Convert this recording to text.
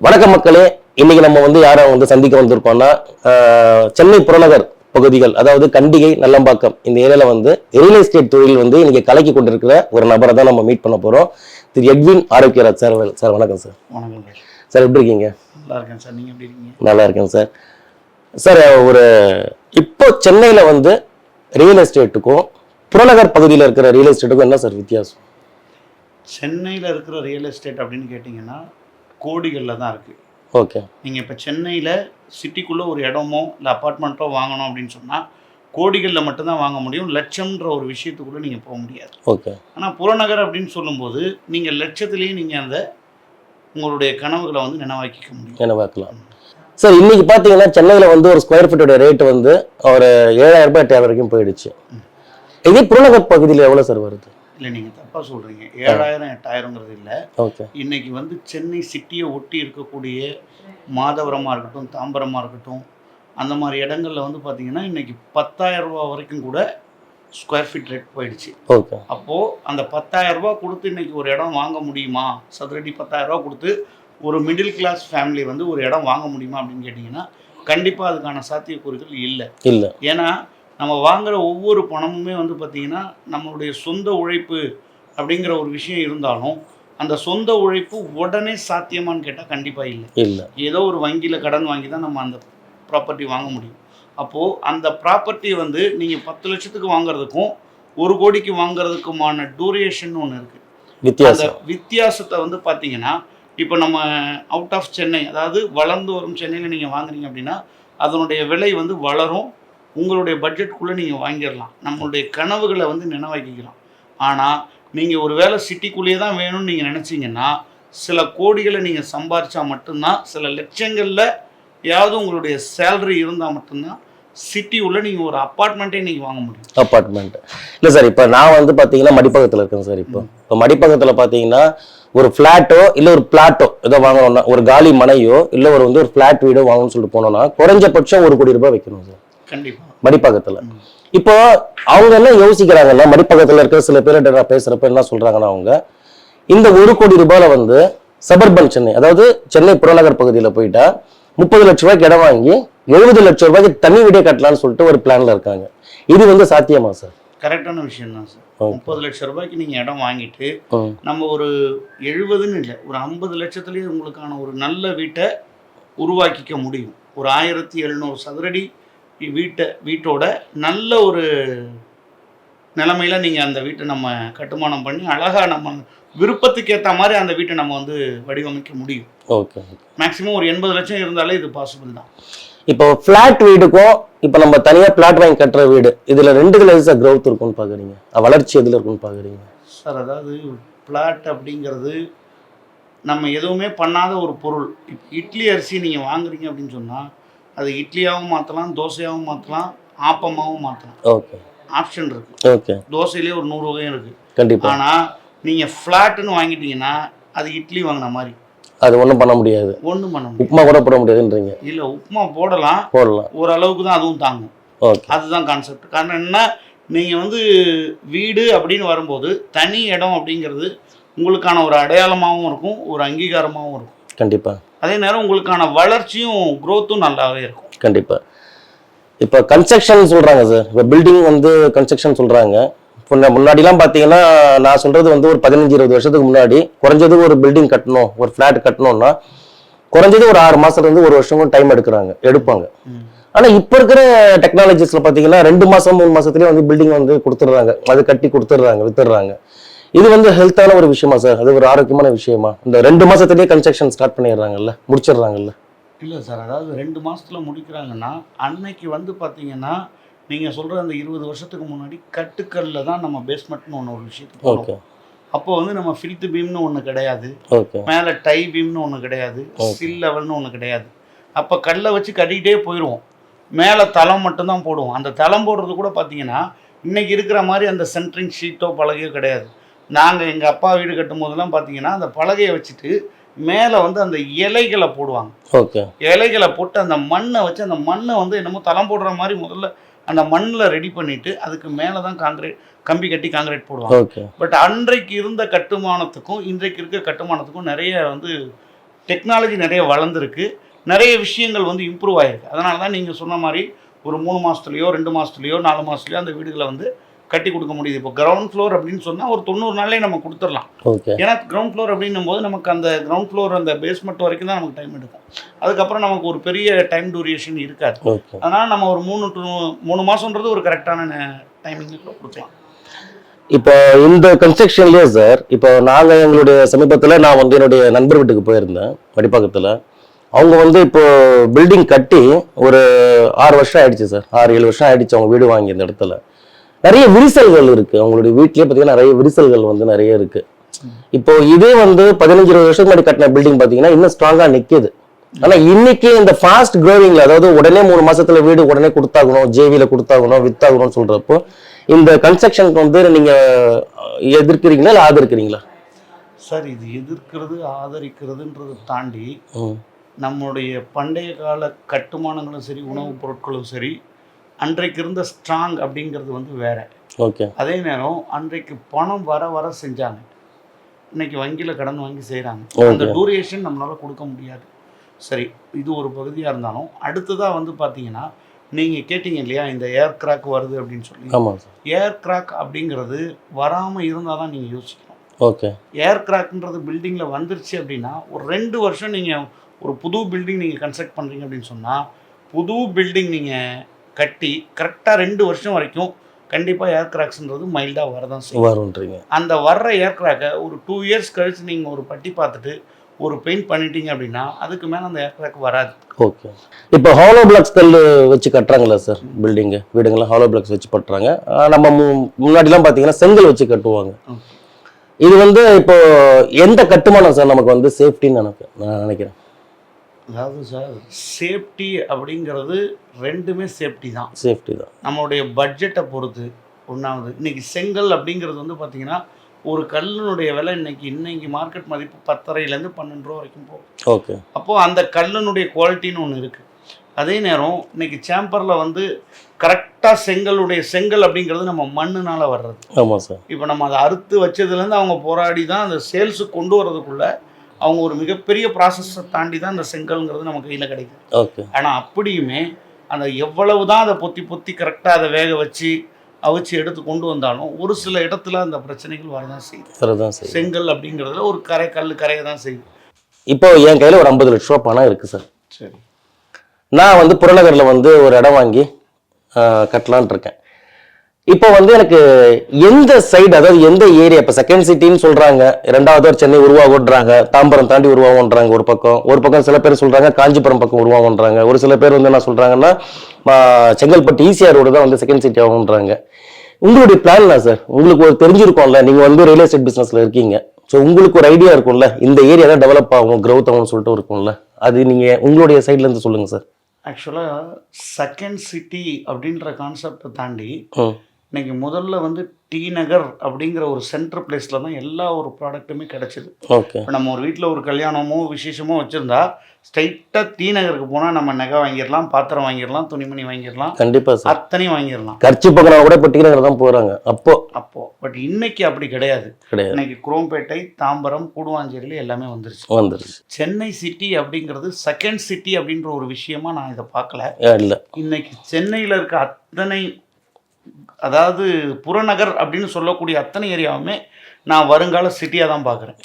வணக்கம் மக்களே. இன்னைக்கு நம்ம வந்து யாரை வந்து சந்திக்க வந்திருக்கோம்னா சென்னை புறநகர் பகுதிகள் அதாவது கண்டிகை நல்லம்பாக்கம் இந்த ஏரியால வந்து ரியல் எஸ்டேட் தொழில் வந்து இன்னைக்கு கலக்கி கொண்டிருக்கிற ஒரு நபரை தான் நம்ம மீட் பண்ண போறோம். Thiru Edwin Arokiaraj sir sir வணக்கம் சார். வணக்கம் சார். சார் எப்படி இருக்கீங்க? நல்லா இருக்கேன் சார். நீங்கள் எப்படி இருக்கீங்க? நல்லா இருக்கேன் சார். சார் ஒரு இப்போ சென்னையில வந்து ரியல் எஸ்டேட்டுக்கும் புறநகர் பகுதியில் இருக்கிற ரியல் எஸ்டேட்டுக்கும் என்ன சார் வித்தியாசம்? சென்னையில் இருக்கிற ரியல் எஸ்டேட் அப்படின்னு கேட்டிங்கன்னா கோடிகளில் தான் இருக்குது ஓகே. நீங்கள் இப்போ சென்னையில் சிட்டிக்குள்ளே ஒரு இடமோ இல்லை அப்பார்ட்மெண்ட்டோ வாங்கணும் அப்படின்னு சொன்னால் கோடிகளில் மட்டும்தான் வாங்க முடியும். லட்சம்ன்ற ஒரு விஷயத்துக்குள்ளே நீங்கள் போக முடியாது. ஓகே. ஆனால் புறநகர் அப்படின்னு சொல்லும்போது நீங்கள் லட்சத்துலேயே நீங்கள் அந்த உங்களுடைய கனவுகளை வந்து நினைவாக்கிக்க முடியும். என்ன பார்க்கலாம் சார் இன்னைக்கு பார்த்தீங்கன்னா சென்னையில் வந்து ஒரு ஸ்கொயர் ஃபீட்டோட ரேட் வந்து ஒரு ஏழாயிரம் ரூபாய் எட்டாயிரம் வரைக்கும் போயிடுச்சு. இதே புறநகர் பகுதியில் எவ்வளோ சார் வருது? இல்லை நீங்கள் தப்பாக சொல்கிறீங்க ஏழாயிரம் எட்டாயிரங்கிறது இல்லை. இன்னைக்கு வந்து சென்னை சிட்டியை ஒட்டி இருக்கக்கூடிய மாதவரமாக இருக்கட்டும் தாம்பரமாக இருக்கட்டும் அந்த மாதிரி இடங்கள்ல வந்து பார்த்தீங்கன்னா இன்னைக்கு 10000 ரூபாய் வரைக்கும் கூட ஸ்கொயர் ஃபீட் ரேட் போயிடுச்சு. அப்போது அந்த 10000 ரூபாய் கொடுத்து இன்னைக்கு ஒரு இடம் வாங்க முடியுமா? சதுரடி 10000 ரூபாய் கொடுத்து ஒரு மிடில் கிளாஸ் ஃபேமிலி வந்து ஒரு இடம் வாங்க முடியுமா அப்படின்னு கேட்டிங்கன்னா கண்டிப்பாக அதுக்கான சாத்தியக்கூறுகள் இல்லை. இல்லை. ஏன்னா நம்ம வாங்குற ஒவ்வொரு பணமுமே வந்து பார்த்திங்கன்னா நம்மளுடைய சொந்த உழைப்பு அப்படிங்கிற ஒரு விஷயம் இருந்தாலும் அந்த சொந்த உழைப்பு உடனே சாத்தியமான்னு கேட்டால் கண்டிப்பாக இல்லை. இல்லை. ஏதோ ஒரு வங்கியில் கடன் வாங்கி தான் நம்ம அந்த ப்ராப்பர்ட்டி வாங்க முடியும். அப்போது அந்த ப்ராப்பர்ட்டி வந்து நீங்கள் பத்து லட்சத்துக்கு வாங்குறதுக்கும் ஒரு கோடிக்கு வாங்குறதுக்குமான டூரேஷன் ஒன்று இருக்குது அந்த வித்தியாசம். வித்தியாசத்தை வந்து பார்த்தீங்கன்னா இப்போ நம்ம அவுட் ஆஃப் சென்னை அதாவது வளர்ந்து வரும் சென்னையில் நீங்கள் வாங்குறீங்க அப்படின்னா அதனுடைய விலை வந்து வளரும் உங்களுடைய பட்ஜெட்டுக்குள்ளே நீங்கள் வாங்கிடலாம். நம்மளுடைய கனவுகளை வந்து நினைவாக்கிக்கலாம் ஆனால் நீங்கள் ஒரு வேளை சிட்டிக்குள்ளேயே தான் வேணும்னு நீங்கள் நினச்சிங்கன்னா சில கோடிகளை நீங்கள் சம்பாரிச்சா மட்டும்தான் சில லட்சங்களில் யாவது உங்களுடைய சேலரி இருந்தால் மட்டும்தான் சிட்டி உள்ள நீங்கள் ஒரு அப்பார்ட்மெண்ட்டே நீங்கள் வாங்க முடியும். அப்பார்ட்மெண்ட் இல்லை சார் இப்போ நான் வந்து பார்த்தீங்கன்னா மடிப்பகத்தில் இருக்கேன் சார் இப்போ. இப்போ மடிப்பகத்தில் பார்த்தீங்கன்னா ஒரு ஃப்ளாட்டோ இல்லை ஒரு பிளாட்டோ ஏதோ வாங்கணும்னா ஒரு காலி மனையோ இல்லை ஒரு வந்து ஒரு ஃப்ளாட் வீடோ வாங்கணும்னு சொல்லிட்டு போனோம்னா குறைஞ்சபட்சம் ஒரு கோடி ரூபாய் வைக்கணும் சார் மடிப்பகத்துல இப்போ அவங்க என்ன யோசிக்கிறாங்கன்னா மடிப்பகத்துல இருக்கிற சில பேர்கிட்ட நான் பேசுறப்ப என்ன சொல்றாங்கன்னா அவங்க இந்த ஒரு கோடி ரூபாயில வந்து சபர்பன் சென்னை அதாவது சென்னை புறநகர் பகுதியில போயிட்டா முப்பது லட்ச ரூபாய்க்கு இடம் வாங்கி எழுபது லட்ச ரூபாய்க்கு தனி வீடே கட்டலாம்னு சொல்லிட்டு ஒரு பிளான்ல இருக்காங்க. இது வந்து சாத்தியமா சார்? கரெக்டான விஷயம் தான் சார். முப்பது லட்ச ரூபாய்க்கு நீங்கள் இடம் வாங்கிட்டு நம்ம ஒரு எழுபதுன்னு இல்லை ஒரு ஐம்பது லட்சத்துலேயே உங்களுக்கான ஒரு நல்ல வீட்டை உருவாக்கிக்க முடியும். ஒரு ஆயிரத்தி எழுநூறு சதுரடி வீட்டை வீட்டோட நல்ல ஒரு நிலமையில நீங்கள் அந்த வீட்டை நம்ம கட்டுமானம் பண்ணி அழகாக நம்ம விருப்பத்துக்கு ஏற்ற மாதிரி அந்த வீட்டை நம்ம வந்து வடிவமைக்க முடியும். ஓகே மேக்ஸிமம் ஒரு எண்பது லட்சம் இருந்தாலே இது பாசிபிள் தான். இப்போ ஃபிளாட் வீடுக்கும் இப்போ நம்ம தனியா பிளாட் வாங்கி கட்டுற வீடு இதுல ரெண்டுல எது சார் growth இருக்கும்னு பாக்குறீங்க. அஹ் வளர்ச்சி எதுல இருக்கும்னு பாக்குறீங்க? சார் அதாவது பிளாட் அப்படிங்கிறது நம்ம எதுவுமே பண்ணாத ஒரு பொருள். இட்லி அரிசி நீங்கள் வாங்குறீங்க அப்படின்னு சொன்னால் அது இட்லியாகவும் மாற்றலாம் தோசையாகவும் மாற்றலாம் ஆப்பமாகவும் மாற்றலாம் ஓகே. ஆப்ஷன் இருக்குது ஓகே. தோசையிலே ஒரு நூறு வகையும் இருக்குது கண்டிப்பா. ஆனால் நீங்கள் ஃப்ளாட்டுன்னு வாங்கிட்டீங்கன்னா அது இட்லி வாங்கின மாதிரி. அது ஒண்ணும் பண்ண முடியாது. ஒன்றும் பண்ண முடியும் உப்புமா கூட போட முடியாதுன்றீங்க. இல்லை உப்புமா போடலாம். போடலாம். ஓரளவுக்கு தான் அதுவும் தாங்கும். ஓகே. அதுதான் கான்செப்ட் காரணம் என்ன நீங்கள் வந்து வீடு அப்படின்னு வரும்போது தனி இடம் அப்படிங்கிறது உங்களுக்கான ஒரு அடையாளமாகவும் இருக்கும் ஒரு அங்கீகாரமாகவும் இருக்கும். கண்டிப்பா. அதே நேரம் உங்களுக்கான வளர்ச்சியும் growth-உம் நல்லாவே இருக்கும். கண்டிப்பா. இப்போ கன்ஸ்ட்ரக்ஷன் சொல்றாங்க சார் இப்போ பில்டிங் வந்து கன்ஸ்ட்ரக்ஷன் நான் முன்னாடிலாம் பார்த்தீங்கன்னா நான் சொல்றது வந்து ஒரு பதினஞ்சு இருபது வருஷத்துக்கு முன்னாடி குறைஞ்சது ஒரு பில்டிங் கட்டணும் ஒரு ஃபிளாட் கட்டணும்னா குறைஞ்சது ஒரு ஆறு மாசத்துல இருந்து ஒரு வருஷம் டைம் எடுக்கிறாங்க எடுப்பாங்க. ஆனா இப்ப இருக்கிற டெக்னாலஜிஸ்ல பாத்தீங்கன்னா ரெண்டு மாசம் மூணு மாசத்துலயே வந்து பில்டிங் வந்து கொடுத்துடுறாங்க. அது கட்டி கொடுத்துடுறாங்க வித்துடுறாங்க. இது வந்து ஹெல்த்தான ஒரு விஷயமா சார் அது ஒரு ஆரோக்கியமான விஷயமா? இந்த ரெண்டு மாசத்துலயே கன்ஸ்ட்ரக்ஷன் ஸ்டார்ட் பண்ணிடுறாங்கல்ல? முடிச்சிடுறாங்கல்ல? இல்லை சார் அதாவது ரெண்டு மாசத்துல முடிக்கிறாங்கன்னா அன்னைக்கு வந்து பார்த்தீங்கன்னா நீங்கள் சொல்கிற அந்த இருபது வருஷத்துக்கு முன்னாடி கட்டுக்கல்ல தான் நம்ம பேஸ்மெண்ட்னு ஒன்று ஒரு விஷயத்துக்கு ஓகே அப்போ வந்து நம்ம ஃபில்த் பீம்னு ஒன்று கிடையாது. மேலே டை பீம்னு ஒன்று கிடையாது. சில் லெவல்னு ஒன்று கிடையாது. அப்போ கல்லை வச்சு கட்டிக்கிட்டே போயிடுவோம் மேலே தளம் மட்டும்தான் போடுவோம். அந்த தளம் போடுறது கூட பார்த்தீங்கன்னா இன்னைக்கு இருக்கிற மாதிரி அந்த சென்ட்ரிங் ஷீட்டோ பலகையோ கிடையாது. நாங்கள் எங்கள் அப்பா வீடு கட்டும் போதெல்லாம் பார்த்தீங்கன்னா அந்த பலகையை வச்சுட்டு மேலே வந்து அந்த இலைகளை போடுவாங்க. ஓகே. இலைகளை போட்டு அந்த மண்ணை வச்சு அந்த மண்ணை வந்து என்னமோ தளம் போடுற மாதிரி முதல்ல அந்த மண்ணில் ரெடி பண்ணிட்டு அதுக்கு மேலே தான் காங்கிரீட் கம்பி கட்டி காங்கிரீட் போடுவாங்க. ஓகே. பட் அன்றைக்கு இருந்த கட்டுமானத்துக்கும் இன்றைக்கு இருக்க கட்டுமானத்துக்கும் நிறைய வந்து டெக்னாலஜி நிறைய வளர்ந்துருக்கு. நிறைய விஷயங்கள் வந்து இம்ப்ரூவ் ஆயிருக்கு. அதனால தான் நீங்கள் சொன்ன மாதிரி ஒரு மூணு மாதத்துலையோ ரெண்டு மாதத்துலையோ நாலு மாதத்துலையோ அந்த வீடுகளை வந்து கட்டி கொடுக்க முடியுது. இப்போ கிரவுண்ட் ஃப்ளோர் அப்படின்னு சொன்னால் ஒரு தொண்ணூறு நாள்லேயே நம்ம கொடுத்துடலாம். ஓகே ஏன்னா கிரவுண்ட் ஃப்ளோர் அப்படின்னும் போது நமக்கு அந்த கிரவுண்ட் ஃப்ளோர் அந்த பேஸ்மெண்ட் வரைக்கும் தான் நமக்கு டைம் எடுக்கும். அதுக்கப்புறம் நமக்கு ஒரு பெரிய டைம் டூரியேஷன் இருக்காது. அதனால் நம்ம ஒரு மூணு டு மூணு மாதன்றது ஒரு கரெக்டான டைமிங்கில் கொடுக்கலாம். இப்போ இந்த கன்ஸ்ட்ரக்ஷன்லயே சார் இப்போ நாங்க எங்களுடைய சமீபத்துல நான் வந்து என்னுடைய நண்பர் வீட்டுக்கு போயிருந்தேன் வடிப்பாக்கத்துல அவங்க வந்து இப்போ பில்டிங் கட்டி ஒரு ஆறு வருஷம் ஆயிடுச்சு சார் ஆறு ஏழு வருஷம் ஆயிடுச்சு அவங்க வீடு வாங்கி இந்த இடத்துல. நிறைய விரிசல்கள் இருக்கு. அவங்களுடைய வீட்லயே பார்த்தீங்கன்னா நிறைய விரிசல்கள் வந்து நிறைய இருக்கு. இப்போ இதே வந்து பதினஞ்சு இருபது வருஷத்துக்கு முன்னாடி கட்டின பில்டிங் பார்த்தீங்கன்னா இன்னும் ஸ்ட்ராங்கா நிக்குது. ஆனா இன்னைக்கு இந்த ஃபாஸ்ட் க்ரோவிங்ல அதாவது உடனே மூணு மாசத்துல வீடு உடனே கொடுத்தாகணும் ஜேவில கொடுத்தாகணும் வித்தாகணும்னு சொல்றப்போ இந்த கன்ஸ்ட்ரக்ஷனுக்கு வந்து நீங்க எதிர்க்கிறீங்களா இல்ல ஆதரிக்கிறீங்களா? சார் இது எதிர்க்கிறது ஆதரிக்கிறதுன்றதை தாண்டி நம்முடைய பண்டைய கால கட்டுமானங்களும் சரி உணவுப் பொருட்களும் சரி அன்றைக்கு இருந்த ஸ்ட்ராங் அப்படிங்கிறது வந்து வேற. ஓகே. அதே நேரம் அன்றைக்கு பணம் வர வர செஞ்சாங்க. இன்னைக்கு வங்கியில் கடன் வாங்கி செய்கிறாங்க அந்த. டூரேஷன் நம்மளால கொடுக்க முடியாது. சரி இது ஒரு பகுதியாக இருந்தாலும் அடுத்ததாக வந்து பார்த்தீங்கன்னா நீங்கள் கேட்டீங்க இல்லையா இந்த ஏர் கிராக் வருது அப்படின்னு சொல்லி. ஏர் கிராக் அப்படிங்கிறது வராமல் இருந்தால் தான் நீங்கள் யோசிக்கணும். ஓகே. ஏர் கிராக்ன்றது பில்டிங்கில் வந்துருச்சு அப்படின்னா ஒரு ரெண்டு வருஷம் நீங்கள் ஒரு புது பில்டிங் நீங்கள் கன்ஸ்ட்ரக்ட் பண்ணுறீங்க அப்படின்னு சொன்னால் புது பில்டிங் நீங்கள் கட்டி கரெக்டாக ரெண்டு வருஷம் வரைக்கும் கண்டிப்பாக ஏர் கிராக்ஸ்ன்றது மைல்டாக வரதான் செய்யும். வரும்ன்றீங்க. அந்த வர்ற ஏர் கிராக்கை ஒரு டூ இயர்ஸ் கழிச்சு நீங்கள் ஒரு பட்டி பார்த்துட்டு ஒரு பெயிண்ட் பண்ணிட்டீங்க அப்படின்னா அதுக்கு மேலே அந்த ஏர் கிராக் வராது. ஓகே. இப்போ ஹாலோ பிளாக்ஸ் கல் வச்சு கட்டுறாங்களா சார் பில்டிங்கு வீடுங்களாம் ஹாலோ பிளாக்ஸ் வச்சு கட்டுறாங்க ஆஹ் நம்ம முன்னாடிலாம் பார்த்தீங்கன்னா செங்கல் வச்சு கட்டுவாங்க. இது வந்து இப்போ எந்த கட்டுமானம் சார் நமக்கு வந்து சேஃப்டின்னு எனக்கு நான் நினைக்கிறேன். அதாவது சார் சேஃப்டி அப்படிங்கிறது ரெண்டுமே சேஃப்டி தான். சேஃப்டி தான். நம்மளுடைய பட்ஜெட்டை பொறுத்து ஒன்றாவது இன்னைக்கு செங்கல் அப்படிங்கிறது வந்து பார்த்தீங்கன்னா ஒரு கல்லினுடைய விலை இன்னைக்கு இன்னைக்கு மார்க்கெட் மதிப்பு பத்தரைலேருந்து பன்னெண்டு ரூபா வரைக்கும் போகும் ஓகே அப்போது அந்த கல்லினுடைய குவாலிட்டின்னு ஒன்று இருக்குது அதே நேரம் இன்னைக்கு சேம்பரில் வந்து கரெக்டாக செங்கலுடைய செங்கல் அப்படிங்கிறது நம்ம மண்ணுனால வர்றது. ஆமாம் சார் இப்போ நம்ம அதை அறுத்து வச்சதுலேருந்து அவங்க போராடி தான் அந்த சேல்ஸுக்கு கொண்டு வரதுக்குள்ள அவங்க ஒரு மிகப்பெரிய ப்ராசஸை தாண்டி தான் அந்த செங்கல்ங்கிறது நம்ம கையில் கிடைக்குது. ஓகே. ஆனால் அப்படியுமே அந்த எவ்வளவு தான் அதை பொத்தி பொத்தி கரெக்டாக அதை வேக வச்சு அவிச்சு எடுத்து கொண்டு வந்தாலும் ஒரு சில இடத்துல அந்த பிரச்சனைகள் வரதான் செய்யுது. செங்கல் அப்படிங்கிறதுல ஒரு கரை கல் கரையை தான் செய்யுது. இப்போ என் கையில் ஒரு ஐம்பது லட்ச ரூபா பணம் இருக்குது சார். சரி. நான் வந்து புறநகரில் வந்து ஒரு இடம் வாங்கி ஆஹ், கட்டலான்ட்டு இருக்கேன். இப்போ வந்து எனக்கு எந்த சைடு அதாவது எந்த ஏரியா இப்போ செகண்ட் சிட்டின்னு சொல்றாங்க. ரெண்டாவது ஒரு சென்னை உருவாகுன்றாங்க தாம்பரம் தாண்டி உருவாகுன்றாங்க ஒரு பக்கம். ஒரு பக்கம் சில பேர் சொல்றாங்க காஞ்சிபுரம் பக்கம் உருவாகுன்றாங்க ஒரு சில பேர் வந்து என்ன சொல்றாங்கன்னா செங்கல்பட்டு ஈசிஆர் ரோடு தான் வந்து செகண்ட் சிட்டி ஆகுன்றாங்க உங்களுடைய பிளான் என்ன சார் உங்களுக்கு ஒரு தெரிஞ்சிருக்கும்ல நீங்க வந்து ரியல் எஸ்டேட் பிசினஸ்ல இருக்கீங்க. ஸோ உங்களுக்கு ஒரு ஐடியா இருக்கும்ல இந்த ஏரியா தான் டெவலப் ஆகும் growth ஆகும்னு சொல்லிட்டு இருக்கும்ல. அது நீங்க உங்களுடைய சைட்ல இருந்து சொல்லுங்க சார் ஆக்சுவலாக செகண்ட் சிட்டி அப்படின்ற கான்செப்டை தாண்டி ம் இன்னைக்கு முதல்ல வந்து டி நகர் அப்படிங்கிற ஒரு சென்டர் பிளேஸில் தான் எல்லா ஒரு ப்ராடக்ட்டுமே கிடைச்சிது. ஓகே இப்போ நம்ம ஒரு வீட்டில் ஒரு கல்யாணமோ விசேஷமோ வச்சுருந்தா ஸ்ட்ரைட்டாக டி நகருக்கு போனால் நம்ம நகை வாங்கிடலாம் பாத்திரம் வாங்கிடலாம் துணிமணி வாங்கிடலாம் கண்டிப்பா சார் அத்தனையும் வாங்கிடலாம். கர்ச்சி பக்கம் கூட இப்போ டீநகர் தான் போறாங்க. அப்போ? அப்போ. பட் இன்னைக்கு அப்படி கிடையாது. கிடையாது. இன்னைக்கு குரோம்பேட்டை தாம்பரம் கூடுவாஞ்சேரியில் எல்லாமே வந்துருச்சு. வந்துருச்சு. சென்னை சிட்டி அப்படிங்கிறது செகண்ட் சிட்டி அப்படின்ற ஒரு விஷயமா நான் இதை பார்க்கல. இல்ல. இன்னைக்கு சென்னையில் இருக்க அத்தனை அதாவது புறநகர் அப்படின்னு சொல்லக்கூடிய அத்தனை ஏரியாவுமே நான் வருங்கால சிட்டியாக தான் பார்க்குறேன்.